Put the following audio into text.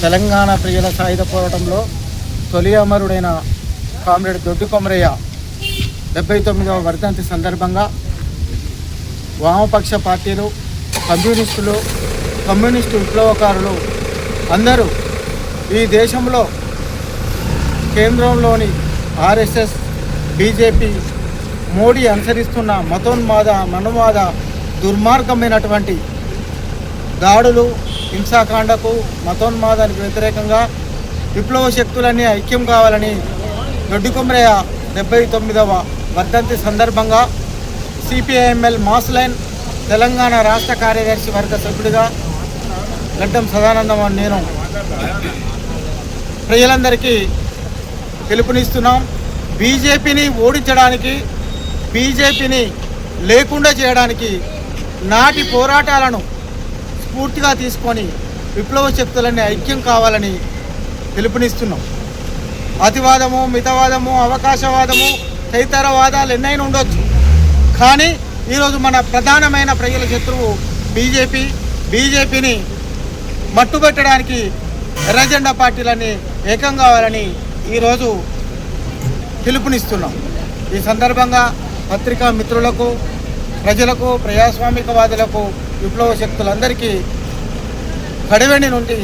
తెలంగాణ ప్రజల సాయుధ పోరాటంలో తొలి అమరుడైన కామ్రేడ్ దొడ్డి కొమరయ్య డెబ్బై తొమ్మిదవ వర్ధంతి సందర్భంగా వామపక్ష పార్టీలు కమ్యూనిస్టులు కమ్యూనిస్టు విప్లవకారులు అందరూ ఈ దేశంలో కేంద్రంలోని ఆర్ఎస్ఎస్ బీజేపీ మోడీ అనుసరిస్తున్న మతోన్మాద మనవాద దుర్మార్గమైనటువంటి దాడులు హింసాకాండకు మతోన్మాదానికి వ్యతిరేకంగా విప్లవ శక్తులన్నీ ఐక్యం కావాలని దొడ్డి డెబ్బై తొమ్మిదవ వర్ధంతి సందర్భంగా సిపిఐఎంఎల్ మాస్ లైన్ తెలంగాణ రాష్ట్ర కార్యదర్శి వర్గ సభ్యుడిగా గడ్డం సదానందం నేను ప్రజలందరికీ పిలుపునిస్తున్నాం. బీజేపీని ఓడించడానికి బీజేపీని లేకుండా చేయడానికి నాటి పోరాటాలను స్ఫూర్తిగా తీసుకొని విప్లవ శక్తులన్నీ ఐక్యం కావాలని పిలుపునిస్తున్నాం. అతివాదము మితవాదము అవకాశవాదము తదితరవాదాలు ఎన్నైనా ఉండొచ్చు. కానీ ఈరోజు మన ప్రధానమైన ప్రజల శత్రువు బీజేపీ. బీజేపీని మట్టుబెట్టడానికి ఎర్రజెండా పార్టీలన్నీ ఏకం కావాలని ఈరోజు పిలుపునిస్తున్నాం. ఈ సందర్భంగా పత్రికా మిత్రులకు ప్రజలకు ప్రజాస్వామికవాదులకు విప్లవ శక్తులందరికీ కడివెండి నుండి